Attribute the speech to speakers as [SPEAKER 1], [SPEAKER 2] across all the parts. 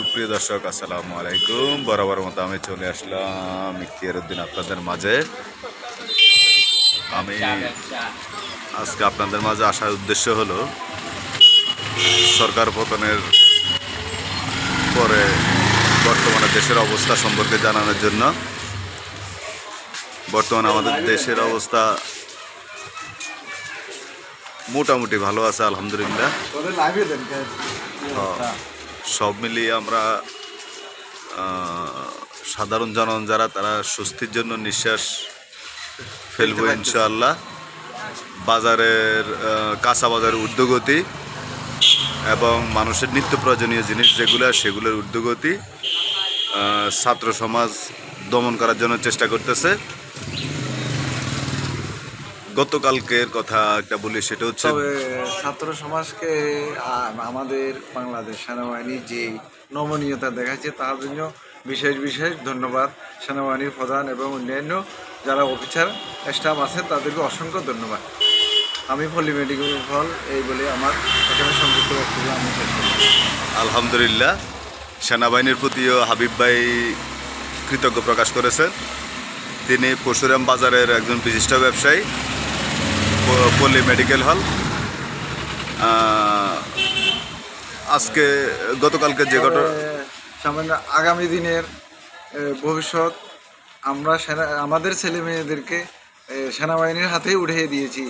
[SPEAKER 1] সুপ্রিয় দর্শক আসসালামু আলাইকুম। বরাবর মতো আমি চলে আসলাম ইখতিয়ার উদ্দিন আপনাদের মাঝে। আমি আজকে আপনাদের মাঝে আসার উদ্দেশ্য হলো সরকার পতনের পরে বর্তমানে দেশের অবস্থা সম্পর্কে জানানোর জন্য। বর্তমানে আমাদের দেশের অবস্থা মোটামুটি ভালো আছে আলহামদুলিল্লাহ। সব মিলিয়ে আমরা সাধারণ জনগণ যারা তারা স্বস্তির জন্য নিঃশ্বাস ফেলব ইনশাআল্লাহ। বাজারের কাঁচা বাজারের ঊর্ধ্বগতি এবং মানুষের নিত্য প্রয়োজনীয় জিনিস যেগুলো সেগুলোর ঊর্ধ্বগতি ছাত্র সমাজ দমন করার জন্য চেষ্টা করতেছে। গতকালকের কথা একটা বলি সেটা হচ্ছে
[SPEAKER 2] তবে ছাত্র সমাজকে আমাদের বাংলাদেশ সেনাবাহিনী যে নমনীয়তা দেখাচ্ছে তার জন্য বিশেষ বিশেষ ধন্যবাদ সেনাবাহিনীর প্রধান এবং অন্যান্য যারা অফিসার স্টাফ আছে তাদেরকে অসংখ্য ধন্যবাদ। আমি পল্লী মেডিকেল হল এই বলে আমার এখানে সংযুক্ত বক্তব্য আমি শেষ
[SPEAKER 1] আলহামদুলিল্লাহ সেনাবাহিনীর প্রতিও হাবিব ভাই কৃতজ্ঞ প্রকাশ করেছেন। তিনি পরশুরাম বাজারের একজন বিশিষ্ট ব্যবসায়ী। পল্লী মেডিকেল হল। আজকে গতকালকে যে ঘটনা
[SPEAKER 2] সামান্য আগামী দিনের ভবিষ্যৎ আমরা সেনা আমাদের ছেলে মেয়েদেরকে সেনাবাহিনীর হাতেই উঠিয়ে দিয়েছি।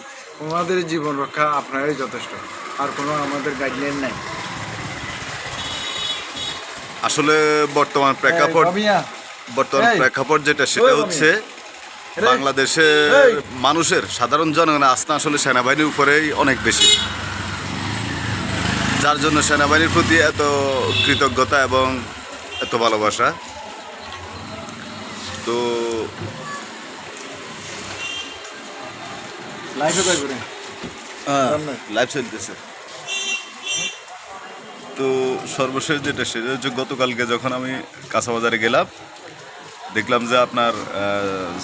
[SPEAKER 2] ওনাদের জীবন রক্ষা আপনারাই যথেষ্ট আর কোনো আমাদের গাইডলাইন নাই।
[SPEAKER 1] আসলে বর্তমান প্রেক্ষাপট বর্তমান প্রেক্ষাপট যেটা সেটা হচ্ছে বাংলাদেশের মানুষের সাধারণ জনগণের আস্থা আসলে সেনাবাহিনীর উপরেই অনেক বেশি। যার জন্য সেনাবাহিনীর প্রতি এত কৃতজ্ঞতা এবং এত ভালোবাসা। তো
[SPEAKER 2] লাইফে
[SPEAKER 1] লাইভ চলতেছে। তো সর্বশেষ যেটা সেটা হচ্ছে গতকালকে যখন আমি কাঁচা বাজারে গেলাম দেখলাম যে আপনার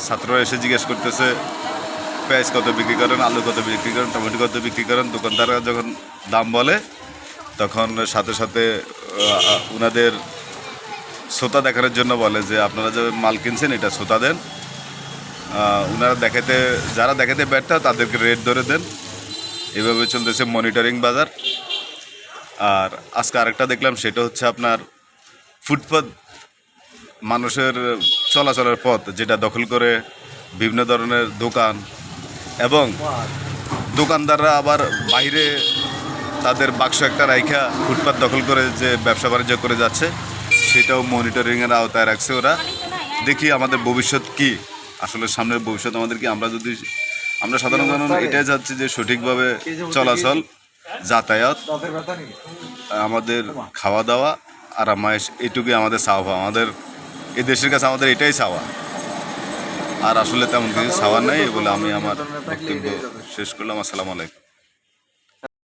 [SPEAKER 1] ছাত্ররা এসে জিজ্ঞেস করতেছে পেঁয়াজ কত বিক্রি করেন, আলু কত বিক্রি করেন, টমেটো কত বিক্রি করেন, দোকানদাররা যখন দাম বলে, তখন সাথে সাথে ওনাদের শ্রোতা দেখানোর জন্য বলে যে, আপনারা যে মাল কিনছেন, এটা শ্রোতা দেন। ওনারা দেখাতে যারা দেখাতে ব্যর্থ, তাদেরকে রেট ধরে দেন। এভাবে চলতেছে মনিটরিং বাজার। আর আজকে আরেকটা দেখলাম, সেটা হচ্ছে আপনার ফুটপাত মানুষের চলাচলের পথ যেটা দখল করে বিভিন্ন ধরনের দোকান এবং দোকানদাররা আবার বাইরে তাদের বাক্স একটা রাইখা ফুটপাত দখল করে যে ব্যবসা বাণিজ্য করে যাচ্ছে, সেটাও মনিটরিংয়ের আওতায় রাখছে ওরা। দেখি আমাদের ভবিষ্যৎ কি, আসলে সামনের ভবিষ্যৎ আমাদের কি, আমরা যদি, আমরা সাধারণ এটাই যাচ্ছি যে সঠিকভাবে চলাচল, যাতায়াত, আমাদের খাওয়া দাওয়া আর আমায় এটুকুই আমাদের চাওয়া আমাদের এই দেশের কাছে আমাদের এটাই চাওয়া। আর আসলে তেমন কিছু চাওয়া নাই বলে আমি আমার বক্তব্য শেষ করলাম। আসসালামু আলাইকুম।